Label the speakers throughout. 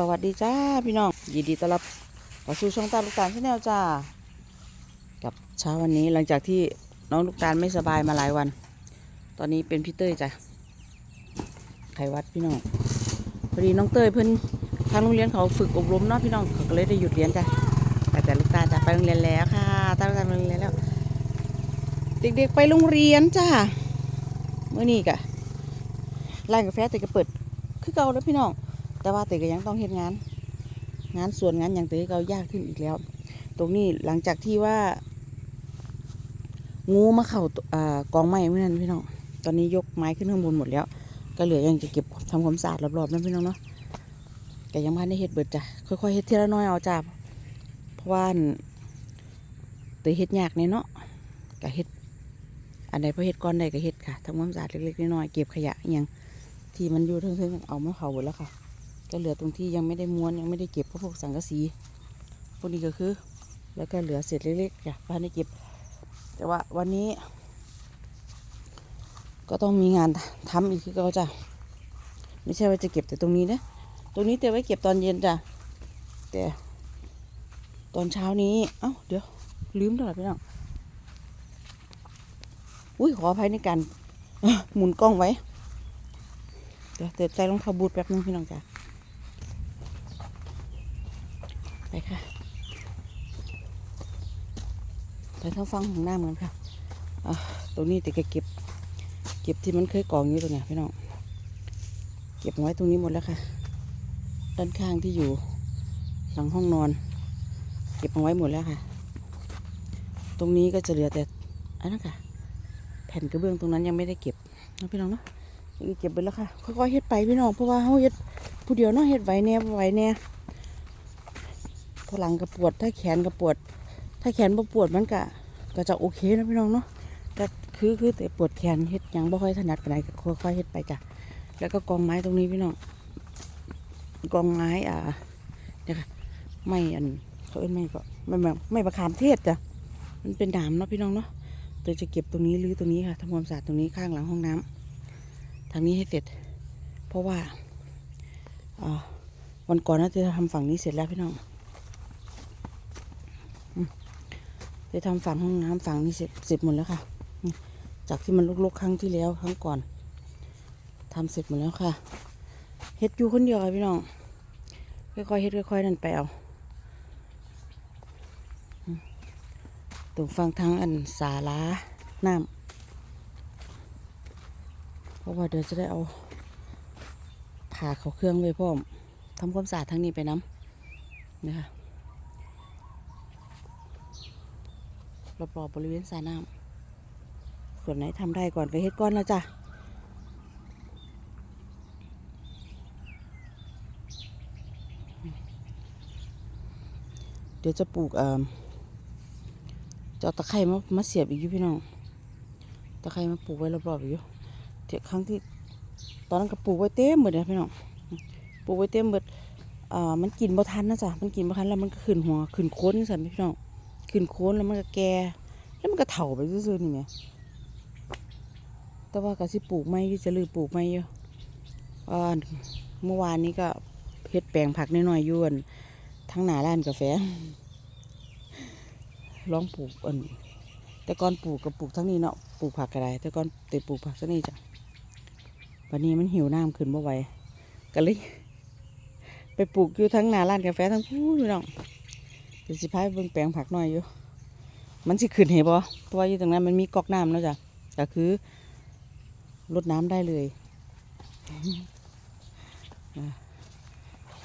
Speaker 1: สวัสดีจ้าพี่น้อง ยินดีต้อนรับเข้าสู่ช่องตาลูกตาลชาแนลจ้า กับเช้าวันนี้หลังจากที่น้องลูกตาลไม่สบายมาหลายวัน ตอนนี้เป็นพี่เต้ยจ้ะไขวัดพี่น้อง พอดีน้องเต้ยเพิ่นทางโรงเรียนเขาฝึกอบรมเนาะพี่น้องเขาก็เลยได้หยุดเรียนจ้ะแต่แต่ลูกตาลจะไปโรงเรียนแล้วค่ะตาลูกตาลไปโรงเรียนแล้ว เด็กๆไปโรงเรียนจ้าเมื่อนี้กะร้านกาแฟแต่ก็เปิดคือเก่าแล้วพี่น้อง แต่ว่าแต่ก็ยังต้องเฮ็ดงาน งานส่วนงานอย่างเตก็ยากขึ้นอีกแล้ว ตรงนี้หลังจากที่ว่า งูมาเข้าตัวอ่ากองไม้เมื่อนั้นพี่น้องตอนนี้ยกไม้ขึ้นข้างบนหมดแล้ว ก็เหลือยังจะเก็บทำความสะอาดรอบๆนั่นพี่น้องเนาะแต่ยังไม่ได้เฮ็ดเบิดจ้ะค่อยๆเฮ็ดทีละน้อยเอาจ้ะเพราะว่าเตยเฮ็ดยากเนี่ยเนาะก็เฮ็ดอันใดพอเฮ็ดก้อนใดก็เฮ็ดค่ะทำความสะอาดเล็กๆน้อยๆเก็บขยะอย่างที่มันอยู่เทิงๆเอามาเขาหมดแล้วค่ะ ก็เหลือตรงที่ยังไม่ได้ม้วนยังไม่ได้เก็บเพราะพวกสังกะสีพวกนี้ก็คือ แล้วก็เหลือเศษเล็กๆจ้ะบ้านได้เก็บ แต่ว่าวันนี้ ก็ต้องมีงานทำอีกคือเขาจ้ะไม่ใช่ว่าจะเก็บแต่ตรงนี้นะตรงนี้เตรียมไว้เก็บตอนเย็นจ้ะแต่ตอนเช้านี้ เอ้า เดี๋ยว ลืมตลอดไปน้องอุ้ยขออภัยในการหมุนกล้องไว้ เดี๋ยวเดี๋ยวใจรองเท้าบูทแป๊บนึงพี่น้องจ้ะ ไป ค่ะไปเท่าฟังของหน้าเหมือนค่ะตรงนี้แต่ก็เก็บ เก็บที่มันเคยกองอยู่ตรงเนี้ยพี่น้อง เก็บไว้ตรงนี้หมดแล้วค่ะ ด้านข้างที่อยู่หลังห้องนอน เก็บเอาไว้หมดแล้วค่ะ ตรงนี้ก็จะเหลือแต่อันนั้นค่ะ แผ่นกระเบื้องตรงนั้นยังไม่ได้เก็บนะพี่น้องเนาะเก็บไปแล้วค่ะค่อยๆเฮ็ดไปพี่น้องเพราะว่าเขาเฮ็ดผู้เดียวเนาะเฮ็ดไหวแน่ไหวแน่ ถ้าหลังก็ปวด ถ้าแขนก็ปวด ถ้าแขนบ่ปวดมันก็ก็จะโอเคนะพี่น้องเนาะแต่คือคือแต่ปวดแขนเฮ็ดยังบ่ค่อยถนัดปานใดก็ค่อยๆเฮ็ดไปจ้ะแล้วก็กองไม้ตรงนี้พี่น้องกองไม้อ่าเนี่ยค่ะไม้อันเขาเอ้นไม่ก็ไม่ไม่ไม่ประคามเทศจ้ะมันเป็นดามเนาะพี่น้องเนาะเตยจะเก็บตรงนี้หรือตรงนี้ค่ะทำความสะอาดตรงนี้ข้างหลังห้องน้ำทางนี้ให้เสร็จ เพราะว่าอ่าวันก่อนน่าจะทำฝั่งนี้เสร็จแล้วพี่น้อง ได้ทำฝั่งห้องน้ำฝั่งนี้เสร็จเสร็จหมดแล้วค่ะ จากที่มันลกๆครั้งที่แล้วครั้งก่อนทำเสร็จหมดแล้วค่ะเฮ็ดอยู่คนเดียวค่ะพี่น้องค่อยๆเฮ็ดค่อยๆนั่นไปเอาตรงฟังทางอันสาลาน้ำเพราะว่าเดี๋ยวจะได้เอาผ่าเขาเครื่องไว้พร้อมทำความสะอาดทางนี้ไปน้ำนะคะ รอบๆบริเวณสระน้ำส่วนไหนทำได้ก่อนก็เฮ็ดก้อนแล้วจ้ะเดี๋ยวจะปลูกเอ่อจะเอาตะไคร้มามาเสียบอีกอยู่พี่น้อง ตะไคร้มาปลูกไว้รอบๆอีกอยู่เดี๋ยวครั้งที่ตอนนั้นก็ปลูกไว้เต็มหมดเลยพี่น้อง ปลูกไว้เต็มหมดอ่ามันกินบ่ทันนะจ๊ะ มันกินบ่ทันแล้วมันก็ขึ้นหัวขึ้นโค้นสั่นพี่น้อง ขึ้นโค้นแล้วมันก็แก่แล้วมันก็เถาไปซื่อๆนี่ไงแต่ว่าก็สิปลูกไม่จะลือปลูกไม่อยู่อ่าเมื่อวานนี้ก็เพชรแปลงผักน้อยๆอยวนทั้งหนาร้านกาแฟลองปลูกอันแต่ก่อนปลูกกับปลูกทั้งนี้เนาะปลูกผักก็ได้แต่ก่อนแต่ปลูกผักทั้งนี้จ้ะวันนี้มันหิวน้ำขึ้นบ่ไหวก็เลย ไปปลูกอยู่ทั้งหนาร้านกาแฟทั้งพู้อยู่น้อง เดี๋ยวสิพาไปเบิ่งแปลงผักหน่อยอยู่ มันสิขึ้นเห็บ่เพราะว่าอยู่ตรงนั้นมันมีก๊อกน้ำแล้วจ้ะก็คือรดน้ำได้เลย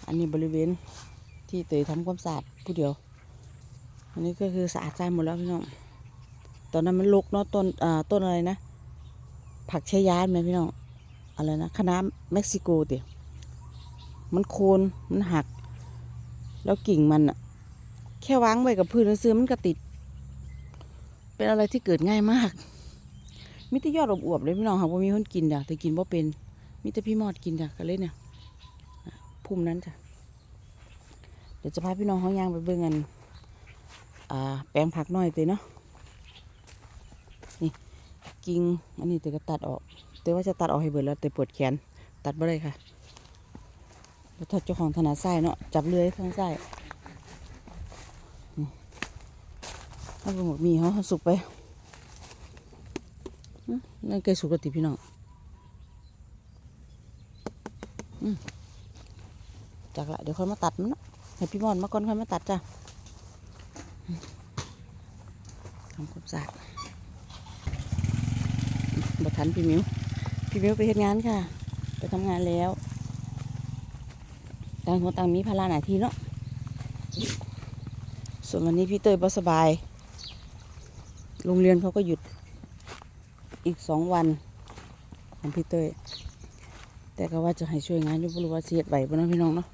Speaker 1: อันนี้บริเวณที่เตยทำความสะอาดผู้เดียว อันนี้ก็คือสะอาดใจหมดแล้วพี่น้อง ตอนนั้นมันลกเนาะต้นอ่าต้นอะไรนะ ผักชายานไหมพี่น้อง อะไรนะคณะเม็กซิโกเตียมันโคนมันหัก แล้วกิ่งมันอะ แค่วางไว้กับพื้นซื้อมันก็ติด เป็นอะไรที่เกิดง่ายมากมิตรยอดอวบๆเลยพี่น้องค่ะว่ามีคนกินจ้ะแต่กินบ่เป็นมิตรพี่มอดกินจ้ะก็เลยเนี่ยพุ่มนั้นจ้ะเดี๋ยวจะพาพี่น้องเขาย่างไปเบิ่งกันอ่าแปลงผักหน่อยเตยเนาะนี่กิ่งอันนี้เตยก็ตัดออกแต่ว่าจะตัดออกให้เบิดแล้วแต่ปวดแขนตัดบ่ได้ค่ะถ้าเจ้าของถนัดไส้เนาะจับเลื้อยข้างไส้นี่ ถ้าเป็นหมดมีเขาสุกไปนั่นไก่สุกกติพี่น้องจากละเดี๋ยวค่อยมาตัดมันเนะให้พี่มอนมาก่อนค่อยมาตัดจ้ะทำความสะอาดบทันพี่มิว พี่มิวไปเฮ็ดงานค่ะ ไปทำงานแล้ว ต่างคนต่างมีภาระหน้าที่เนาะ ส่วนวันนี้พี่เตยบ่สบาย โรงเรียนเขาก็หยุดอีกสองวันของพี่เตยแต่ก็ว่าจะให้ช่วยงานอยู่บ่รู้ว่าเสียดไหวบ่เนาะพี่น้องเนาะ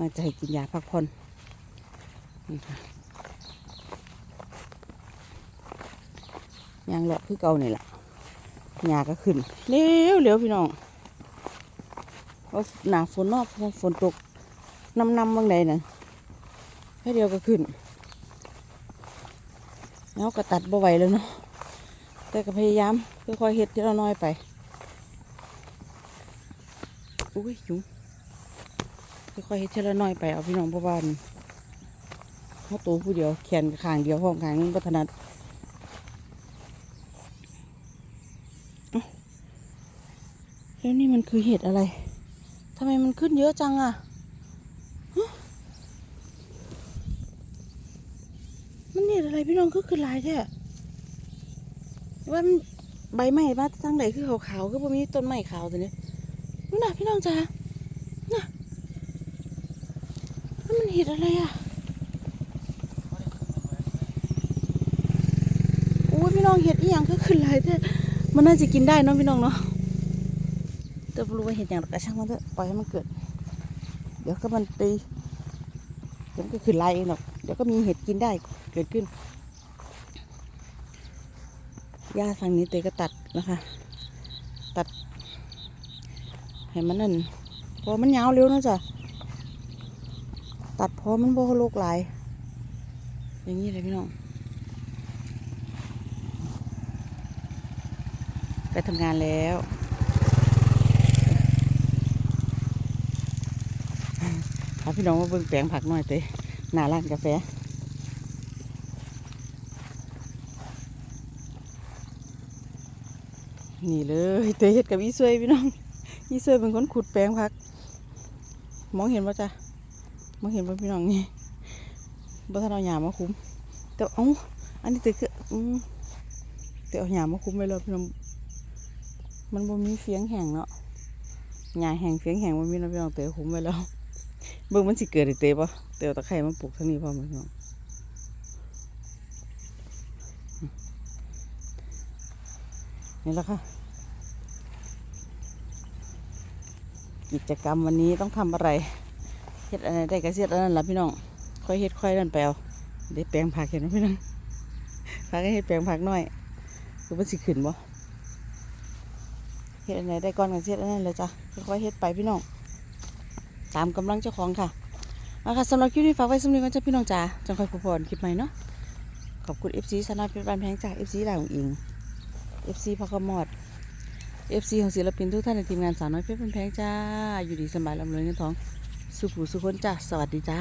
Speaker 1: ว่าจะให้กินยาพักผ่อนนี่ค่ะยางเลาะคือเก่านี่แหละหญ้าก็ขึ้นเร็วเร็วพี่น้องว่าะหนาฝนนอกฝนตกน้ำน้ำบางใดน่ะแค่เดียวก็ขึ้น แล้วก็ตัดบ่ไหวแล้วเนาะแต่ก็พยายามค่อยๆเฮ็ดที่ละน้อยไปอุ้ยยุงค่อยๆเฮ็ดที่ละน้อยไปเอาพี่น้องพราะว่านเขาตัวผู้เดียวแขนข้างเดียวห้องข้างนึงก็ถนัดเอ้าแล้วนี่มันคือเห็ดอะไรทำไมมันขึ้นเยอะจังอะฮะมันเนี่ยอะไร พี่น้องก็คือลายแท้ว่ามันใบไม้มาทางไหนคือขาวๆคือพวกนี้ต้นไม้ขาวตัวนี้นู่นน่ะพี่น้องจ๋าน่ะมันเห็ดอะไรอะโอ้ยพี่น้องเห็ดอีหยังก็คือลายแท้มันน่าจะกินได้เนาะพี่น้องเนาะแต่ไม่รู้ว่าเห็นอย่างไรช่างมันเถอะปล่อยให้มันเกิด เดี๋ยวก็มันไปเดี๋ยวมันก็ขึ้นลายเองหรอกเดี๋ยวก็มีเห็ดกินได้เกิดขึ้น หญ้าฝั่งนี้เตยก็ตัดนะคะ ตัดให้มันนั่นเพอมันยาวเร็วนะจ๊ะตัดพอมันโบโลกหลาย อย่างนี้เลยพี่น้อง ไปทำงานแล้วพาพี่น้องมาเบิ่งแปลงผักหน่อยเต้หน้าร้านกาแฟ นี่เลยเต้เฮ็ดกับอีซวยพี่น้องอีซวยเป็นคนขุดแปลงผัก มองเห็นป่ะจ๊ะมองเห็นป่ะพี่น้องนี่บ่ทันเอาหญ้ามาคุ้มแต่เอ้าอันนี้เต้คืออืมเต้เอาหญ้ามาคุ้มไว้แล้วพี่น้องมันบ่มีเฟียงแห้งเนาะหญ้าแห้งเฟียงแห้งบ่มีนะพี่น้องเต้คุ้มไว้แล้วเบิ่งมันสิเกิดอีเตะปะเตะเอาตะไคร้มาปลูกทางนี้พอมันเนาะ นี่แหละค่ะ กิจกรรมวันนี้ต้องทำอะไรเฮ็ดอะไรได้ก็เฮ็ดอันนั้นละพี่น้อง ค่อยเฮ็ดค่อยนั่นไปเอาได้แปลงผักเห็นไหมพี่น้องผักให้เฮ็ดแปลงผักน่อยคือมันสิขึ้นบ่เฮ็ดอันไหนได้ก่อนก็เฮ็ดอันนั้นเลยจ้ะค่อยเฮ็ดไปพี่น้อง ตามกำลังเจ้าของค่ะเอาค่ะสำหรับคลิปนี้ฝากไว้สำหรับจ้าพี่น้องจ๋าจังค่อยผูกพรคลิปใหม่เนาะขอบคุณ FC สนับเป็นบันแพงจาก FC ดาวของอิง FC พักกมอด FC ของศิลปินทุกท่านในทีมงานสาวน้อยเพชรบันแพงจ้า อยู่ดีสบายลำเลยเงินทอง สุขหูสุขนจ้า สวัสดีจ้า